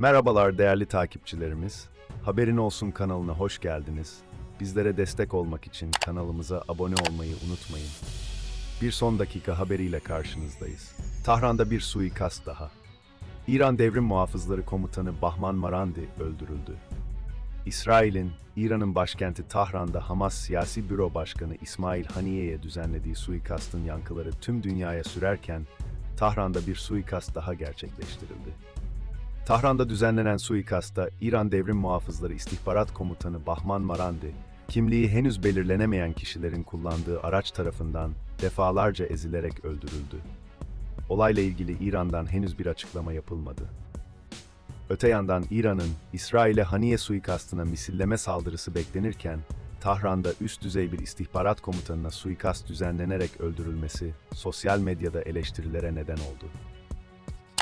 Merhabalar değerli takipçilerimiz. Haberin Olsun kanalına hoş geldiniz. Bizlere destek olmak için kanalımıza abone olmayı unutmayın. Bir son dakika haberiyle karşınızdayız. Tahran'da bir suikast daha. İran Devrim Muhafızları Komutanı Bahman Marandi öldürüldü. İsrail'in, İran'ın başkenti Tahran'da Hamas Siyasi Büro Başkanı İsmail Haniye'ye düzenlediği suikastın yankıları tüm dünyaya sürerken, Tahran'da bir suikast daha gerçekleştirildi. Tahran'da düzenlenen suikasta İran Devrim Muhafızları İstihbarat Komutanı Bahman Marandi, kimliği henüz belirlenemeyen kişilerin kullandığı araç tarafından defalarca ezilerek öldürüldü. Olayla ilgili İran'dan henüz bir açıklama yapılmadı. Öte yandan İran'ın İsrail'e Haniye suikastına misilleme saldırısı beklenirken, Tahran'da üst düzey bir istihbarat komutanına suikast düzenlenerek öldürülmesi sosyal medyada eleştirilere neden oldu.